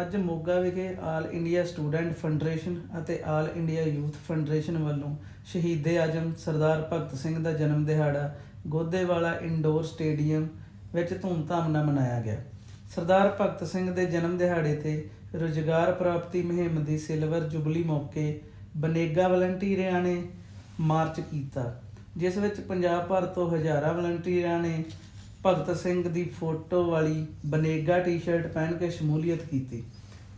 ਅੱਜ ਮੋਗਾ ਵਿਖੇ all India student federation ਅਤੇ ਆਲ ਇੰਡੀਆ ਯੂਥ ਫੈਡਰੇਸ਼ਨ ਵੱਲੋਂ ਸ਼ਹੀਦੇ ਆਜਮ ਸਰਦਾਰ ਭਗਤ ਸਿੰਘ ਦਾ ਜਨਮ ਦਿਹਾੜਾ ਗੋਦੇਵਾਲਾ ਇੰਡੋਰ ਸਟੇਡੀਅਮ ਵਿੱਚ ਧੂਮਧਾਮ ਨਾਲ ਮਨਾਇਆ ਗਿਆ। ਸਰਦਾਰ ਭਗਤ ਸਿੰਘ ਦੇ ਜਨਮ ਦਿਹਾੜੇ ਤੇ ਰੁਜ਼ਗਾਰ ਪ੍ਰਾਪਤੀ ਮੁਹਿੰਮ ਦੀ ਸਿਲਵਰ ਜੁਬਲੀ ਮੌਕੇ ਬਨੇਗਾ ਵਲੰਟੀਅਰਾਂ ਨੇ ਮਾਰਚ ਕੀਤਾ, ਜਿਸ ਵਿੱਚ ਪੰਜਾਬ ਭਰ ਤੋਂ ਹਜ਼ਾਰਾਂ ਵਲੰਟੀਅਰਾਂ ਨੇ ਭਗਤ ਸਿੰਘ ਦੀ ਫੋਟੋ ਵਾਲੀ ਬਨੇਗਾ ਟੀ-ਸ਼ਰਟ ਪਹਿਨ ਕੇ ਸ਼ਮੂਲੀਅਤ ਕੀਤੀ।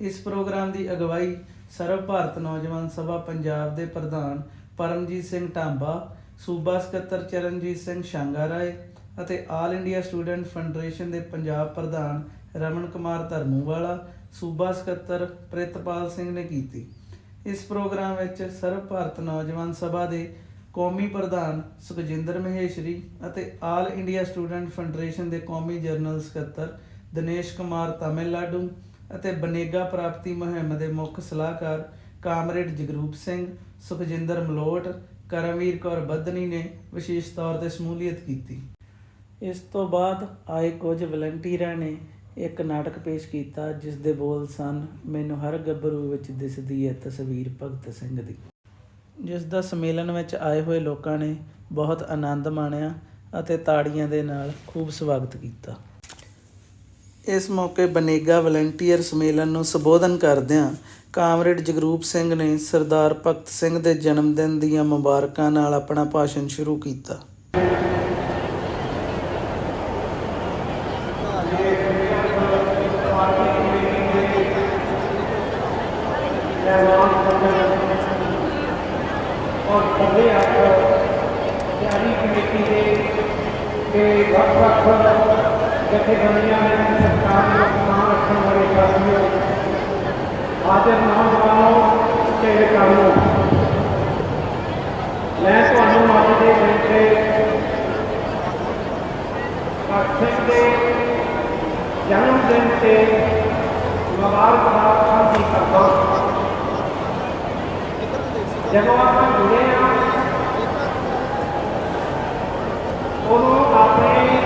ਇਸ ਪ੍ਰੋਗਰਾਮ ਦੀ ਅਗਵਾਈ ਸਰਵ ਭਾਰਤ ਨੌਜਵਾਨ ਸਭਾ ਪੰਜਾਬ ਦੇ ਪ੍ਰਧਾਨ ਪਰਮਜੀਤ ਸਿੰਘ ਟਾਂਬਾ ਸੂਬਾ ਸਕੱਤਰ ਚਰਨਜੀਤ ਸਿੰਘ ਸ਼ਾਂਗਾ ਰਾਏ ਅਤੇ ਆਲ ਇੰਡੀਆ ਸਟੂਡੈਂਟ ਫੈਡਰੇਸ਼ਨ ਦੇ ਪੰਜਾਬ ਪ੍ਰਧਾਨ ਰਮਨ ਕੁਮਾਰ ਧਰਮੂਵਾਲਾ, ਸੂਬਾ ਸਕੱਤਰ ਪ੍ਰਿਤਪਾਲ ਸਿੰਘ ਨੇ ਕੀਤੀ। ਇਸ ਪ੍ਰੋਗਰਾਮ ਵਿੱਚ ਸਰਵ ਭਾਰਤ ਨੌਜਵਾਨ ਸਭਾ ਦੇ ਕੌਮੀ ਪ੍ਰਧਾਨ ਸੁਖਜਿੰਦਰ ਮਹੇਸ਼ਰੀ ਅਤੇ ਆਲ ਇੰਡੀਆ ਸਟੂਡੈਂਟ ਫੈਡਰੇਸ਼ਨ ਦੇ ਕੌਮੀ ਜਨਰਲ ਸਕੱਤਰ ਦਿਨੇਸ਼ ਕੁਮਾਰ ਤਾਮਿਲਨਾਡੂ ਅਤੇ ਬਨੇਗਾ ਪ੍ਰਾਪਤੀ ਮੁਹਿੰਮ ਦੇ ਮੁੱਖ ਸਲਾਹਕਾਰ ਕਾਮਰੇਡ ਜਗਰੂਪ ਸਿੰਘ, ਸੁਖਜਿੰਦਰ ਮਲੋਟ, ਕਰਮਵੀਰ ਕੌਰ ਬੱਧਨੀ ਨੇ ਵਿਸ਼ੇਸ਼ ਤੌਰ ਤੇ ਸ਼ਮੂਲੀਅਤ ਕੀਤੀ। ਇਸ ਤੋਂ ਬਾਅਦ ਆਏ ਕੁਝ ਵਲੰਟੀਅਰਾਂ ਨੇ ਇੱਕ ਨਾਟਕ ਪੇਸ਼ ਕੀਤਾ, ਜਿਸ ਦੇ ਬੋਲ ਸਨ, ਮੈਨੂੰ ਹਰ ਗੱਭਰੂ ਵਿੱਚ ਦਿਸਦੀ ਹੈ ਤਸਵੀਰ ਭਗਤ ਸਿੰਘ ਦੀ। ਜਿਸ ਦਾ ਸੰਮੇਲਨ ਵਿੱਚ ਆਏ ਹੋਏ ਲੋਕਾਂ ਨੇ ਬਹੁਤ ਆਨੰਦ ਮਾਣਿਆ ਅਤੇ ਤਾੜੀਆਂ ਦੇ ਨਾਲ ਖੂਬ ਸਵਾਗਤ ਕੀਤਾ। ਇਸ ਮੌਕੇ ਬਨੇਗਾ ਵਲੰਟੀਅਰ ਸੰਮੇਲਨ ਨੂੰ ਸੰਬੋਧਨ ਕਰਦਿਆਂ ਕਾਮਰੇਡ ਜਗਰੂਪ ਸਿੰਘ ਨੇ ਸਰਦਾਰ ਭਗਤ ਸਿੰਘ ਦੇ ਜਨਮ ਦਿਨ ਦੀਆਂ ਮੁਬਾਰਕਾਂ ਨਾਲ ਆਪਣਾ ਭਾਸ਼ਣ ਸ਼ੁਰੂ ਕੀਤਾ। ਔਰ ਸਭੇ ਆਪ ਤਿਆਰੀ ਕਮੇਟੀ ਦੇ ਤੇ ਵੱਖ ਵੱਖ ਜਥੇਬੰਦੀਆਂ ਨੇ ਸਰਕਾਰ ਨੂੰ ਸਮਾਨ ਰੱਖਣ ਵਾਲੇ ਸਾਥੀਓ, ਹਾਜ਼ਰ ਨੌਜਵਾਨੋ ਤੇ ਕਾਮੋ ਮੈਂ ਤੁਹਾਨੂੰ ਅੱਜ ਦੇ ਦਿਨ ਤੇ ਭਗਤ ਦੇ ਜਨਮ ਦਿਨ ਤੇ ਮੁਬਾਰਕਬਾਦ ਸਾਂਝੀ ਕਰਦਾ ਹਾਂ। ਜਦੋਂ ਆਪਾਂ ਜੁੜੇ ਆ ਉਦੋਂ ਆਪਣੇ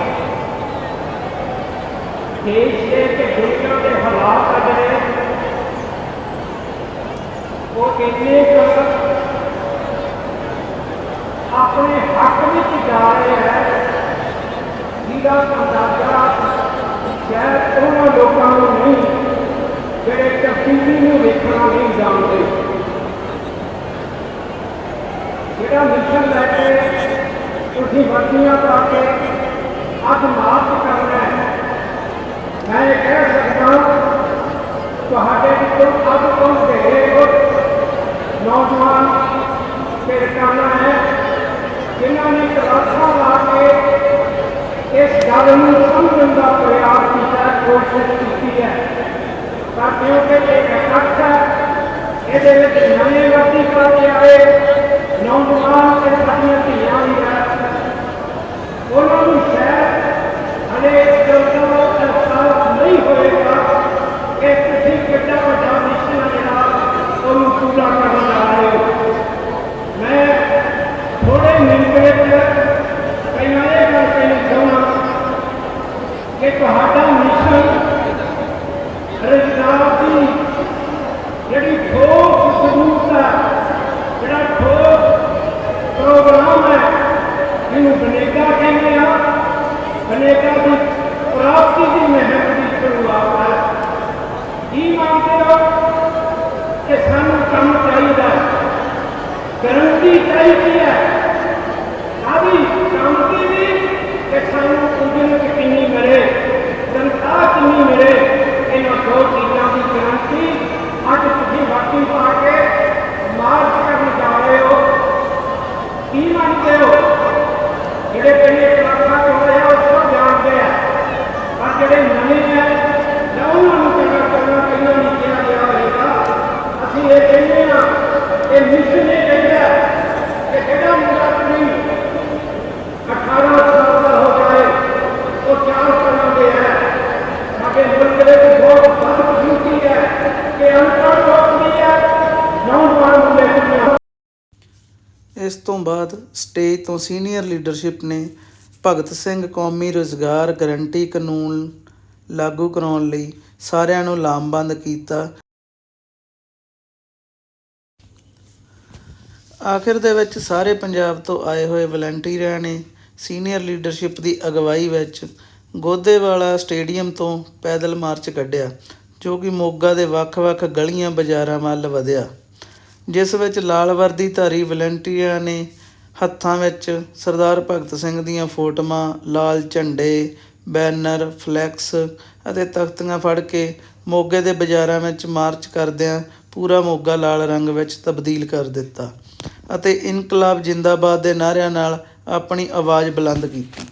ਦੇਸ਼ ਦੇ ਤੇ ਦੁਨੀਆ ਦੇ ਹਾਲਾਤ ਆ ਜਿਹੜੇ ਉਹ ਇੰਨੇ ਕੁ ਆਪਣੇ ਹੱਕ ਵਿੱਚ ਜਾ ਰਹੇ ਹੈ ਜਿਹਦਾ ਅੰਦਾਜ਼ਾ ਸ਼ਾਇਦ ਉਹਨਾਂ ਲੋਕਾਂ ਨੂੰ ਨਹੀਂ ਜਿਹੜੇ ਤਬਦੀਲੀ ਨੂੰ ਵੇਖਣਾ ਨਹੀਂ ਜਾਣਦੇ ਜਿਹੜਾ ਮਿਸ਼ਨ ਲੈ ਕੇ ਤੁਸੀਂ ਵਰਦੀਆਂ ਪਾ ਕੇ ਅੱਜ ਮਾਰਚ ਕਰਨਾ ਹੈ ਮੈਂ ਇਹ ਕਹਿ ਸਕਦਾ ਤੁਹਾਡੇ ਵਿੱਚੋਂ ਅੱਜ ਤੋਂ ਢੇਰੇ ਨੌਜਵਾਨ ਤੇ ਰਕਾਨਾ ਹੈ ਜਿਨ੍ਹਾਂ ਨੇ ਕਲਾਸਾਂ ਲਾ ਕੇ ਇਸ ਗੱਲ ਨੂੰ ਸਮਝਣ ਦਾ ਪ੍ਰਯਾਸ ਕੀਤਾ ਹੈ, ਕੋਸ਼ਿਸ਼ ਕੀਤੀ ਹੈ। ਤਾਂ ਕਿਉਂਕਿ ਇਹ ਇਕੱਠ ਹੈ ਇਹਦੇ ਵਿੱਚ ਨਵੇਂ ਵਰਤੀ ਪਾ ਕੇ ਆਏ ਨੌਜਵਾਨ ਤੇ ਸਾਡੀਆਂ ਧੀਆਂ ਵੀ ਹੈ ਉਹਨਾਂ ਨੂੰ ਸ਼ਾਇਦ ਹਲੇ ਇਸ ਗੱਲ ਦਾ ਅਹਿਸਾਸ ਨਹੀਂ ਹੋਏਗਾ ਕਿ ਤੁਸੀਂ ਕਿੰਨਾ ਵੱਡਾ ਮਿਸ਼ਨ ਹੈ ਜਿਹੜਾ ਉਹਨੂੰ ਪੂਰਾ ਕਰਨ ਜਾ ਰਹੇ ਹੋ ਮੈਂ ਥੋੜੇ ਮਿੰਟ ਵਿੱਚ ਪਹਿਲਾਂ ਇਹ ਗੱਲ ਕਹਿਣੀ ਚਾਹੁੰਦਾ ਕਿ ਤੁਹਾਡਾ ਮਿਸ਼ਨ ਰੁਜ਼ਗਾਰ ਦੀ ਜਿਹੜੀ ਠੋਸ ਸਬੂਤ ਹੈ ਜਿਹੜਾ ਠੋਸ ਪ੍ਰੋਗਰਾਮ ਹੈ ਇਹਨੂੰ ਬਨੇਗਾ ਕਹਿੰਦੇ ਆ ਬਨੇਗਾ ਦੀ ਪ੍ਰਾਪਤੀ ਦੀ ਮਿਹਨਤ ਦੀ ਸ਼ੁਰੂਆਤ ਹੈ ਕੀ ਮੰਗਦੇ ਹੋ ਕਿ ਸਾਨੂੰ ਕੰਮ ਚਾਹੀਦਾ ਹੈ ਗਰੰਟੀ ਚਾਹੀਦੀ ਹੈ ਸਾਡੀ ਕੰਮ ਦੀ ਵੀ ਕਿ ਸਾਨੂੰ ਉਜਨ ਕਿੰਨੀ ਮਿਲੇ ਤਨਖਾਹ ਕਿੰਨੀ ਮਿਲੇ ਇਹਨਾਂ ਦੋ ਚੀਜ਼ਾਂ ਦੀ ਗਰੰਟੀ ਅੱਜ ਤੁਸੀਂ ਵਾਕਈ ਪਾ ਕੇ ਮਾਰਚ ਕਰਨ ਜਾ ਰਹੇ ਹੋ ਕੀ ਮੰਨਦੇ ਹੋ ਜਿਹੜੇ ਪਹਿਲੇ ਕਲਾਸਾਂ ਚ ਹੋਏ ਆ ਉਸ ਤੋਂ ਜਾਣਦੇ ਆ ਪਰ ਜਿਹੜੇ ਨਵੇਂ ਆ ਨਾ ਉਹਨਾਂ ਨੂੰ ਚੰਗਾ ਕਰਨਾ ਪਹਿਲਾਂ ਨਹੀਂ ਕਿਹਾ ਗਿਆ ਹੋਵੇਗਾ ਅਸੀਂ ਇਹ ਕਹਿੰਦੇ ਆ ਇਹ ਮਿਸ਼ਨ ਇਹ ਕਹਿੰਦਾ ਕਿ ਜਿਹੜਾ ਮੁੰਡਾ ਕੁੜੀ 18 ਸਾਲ ਦਾ ਹੋ ਜਾਏ, ਉਹ ਚਾਰ ਤਰ੍ਹਾਂ ਦੇ ਹੈ। ਸਾਡੇ ਮੁਲਕ ਦੇ ਵਿੱਚ ਬਹੁਤ ਬਦਕਿਸਮਤੀ ਹੈ ਕਿ ਅਨਪੜ੍ਹ ਲੋਕ ਵੀ ਹੈ, ਨੌਜਵਾਨ ਮੁੰਡੇ ਕੁੜੀਆਂ ਇਸ ਤੋਂ ਬਾਅਦ ਸਟੇਜ ਤੋਂ ਸੀਨੀਅਰ ਲੀਡਰਸ਼ਿਪ ਨੇ ਭਗਤ ਸਿੰਘ ਕੌਮੀ ਰੁਜ਼ਗਾਰ ਗਰੰਟੀ ਕਾਨੂੰਨ ਲਾਗੂ ਕਰਾਉਣ ਲਈ ਸਾਰਿਆਂ ਨੂੰ ਲਾਮਬੰਦ ਕੀਤਾ। ਆਖਿਰ ਦੇ ਵਿੱਚ ਸਾਰੇ ਪੰਜਾਬ ਤੋਂ ਆਏ ਹੋਏ ਵਲੰਟੀਅਰਾਂ ਨੇ ਸੀਨੀਅਰ ਲੀਡਰਸ਼ਿਪ ਦੀ ਅਗਵਾਈ ਵਿੱਚ ਗੋਦੇਵਾਲਾ ਸਟੇਡੀਅਮ ਤੋਂ ਪੈਦਲ ਮਾਰਚ ਕੱਢਿਆ, ਜੋ ਕਿ ਮੋਗਾ ਦੇ ਵੱਖ-ਵੱਖ ਗਲੀਆਂ ਬਾਜ਼ਾਰਾਂ ਵੱਲ ਵਧਿਆ। ਜਿਸ ਵਿੱਚ ਲਾਲ ਵਰਦੀ ਧਾਰੀ ਵਲੰਟੀਅਰਾਂ ਨੇ ਹੱਥਾਂ ਵਿੱਚ ਸਰਦਾਰ ਭਗਤ ਸਿੰਘ ਦੀਆਂ ਫੋਟੋਆਂ, ਲਾਲ ਝੰਡੇ, ਬੈਨਰ, ਫਲੈਕਸ ਅਤੇ ਤਖਤੀਆਂ ਫੜ ਕੇ ਮੋਗੇ ਦੇ ਬਾਜ਼ਾਰਾਂ ਵਿੱਚ ਮਾਰਚ ਕਰਦਿਆਂ ਪੂਰਾ ਮੋਗਾ ਲਾਲ ਰੰਗ ਵਿੱਚ ਤਬਦੀਲ ਕਰ ਦਿੱਤਾ ਅਤੇ ਇਨਕਲਾਬ ਜਿੰਦਾਬਾਦ ਦੇ ਨਾਅਰਿਆਂ ਨਾਲ ਆਪਣੀ ਆਵਾਜ਼ ਬੁਲੰਦ ਕੀਤੀ।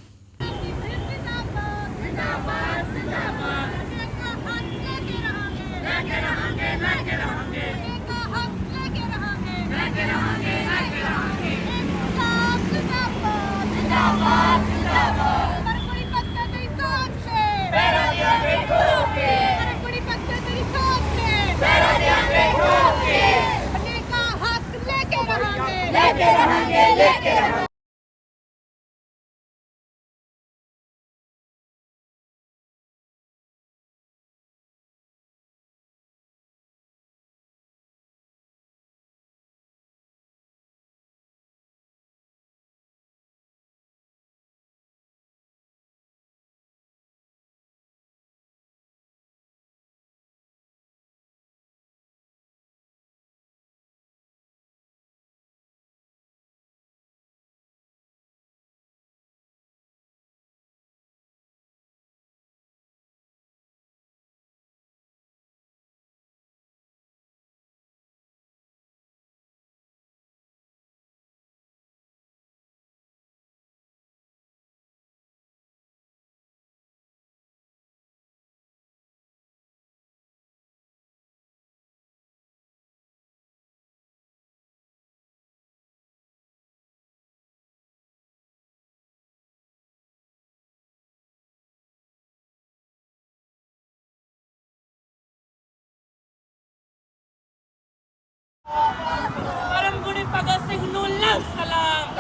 ਪਰਮ ਗੁਣੀ ਭਗਤ ਸਿੰਘ ਨੂੰ ਲਾਲ ਸਲਾਮ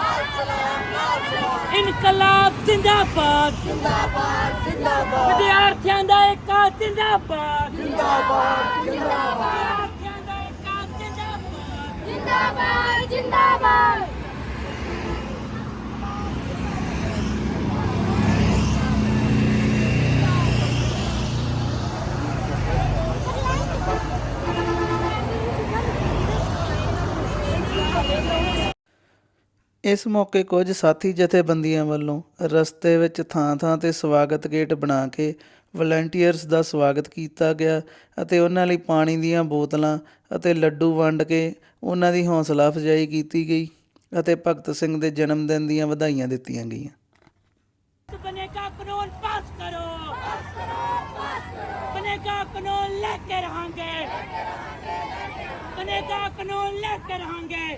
ਇਨਕਲਾਬ ਜ਼ਿੰਦਾਬਾਦ ਜਿੰਦਾਬਾਦ ਜਿੰਦਾਬਾਦ ਵਿਦਿਆਰਥੀਆਂ ਦਾ ਏਕਾ ਜ਼ਿੰਦਾਬਾਦ ਜਿੰਦਾਬਾਦ ਵਿਦਿਆਰਥੀਆਂ ਦਾ ਏਕਾ ਜ਼ਿੰਦਾਬਾਦ ਜਿੰਦਾਬਾਦ ਜਿੰਦਾਬਾਦ ਇਸ ਮੌਕੇ ਕੁਝ ਸਾਥੀ ਜਥੇਬੰਦੀਆਂ ਵੱਲੋਂ ਰਸਤੇ ਵਿੱਚ ਥਾਂ-ਥਾਂ ਤੇ ਸਵਾਗਤ ਗੇਟ ਬਣਾ ਕੇ ਵਲੰਟੀਅਰਸ ਦਾ ਸਵਾਗਤ ਕੀਤਾ ਗਿਆ ਅਤੇ ਉਹਨਾਂ ਲਈ ਪਾਣੀ ਦੀਆਂ ਬੋਤਲਾਂ ਅਤੇ ਲੱਡੂ ਵੰਡ ਕੇ ਉਹਨਾਂ ਦੀ ਹੌਸਲਾ ਅਫਜ਼ਾਈ ਕੀਤੀ ਗਈ ਅਤੇ ਭਗਤ ਸਿੰਘ ਦੇ ਜਨਮ ਦਿਨ ਦੀਆਂ ਵਧਾਈਆਂ ਦਿੱਤੀਆਂ ਗਈਆਂ। ਬਨੇਗਾ ਕਾਨੂੰਨ ਲੈ ਕੇ ਰਹਾਂਗੇ।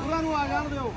ਉਹਨਾਂ ਨੂੰ ਆ ਜਾਣ ਦਿਓ।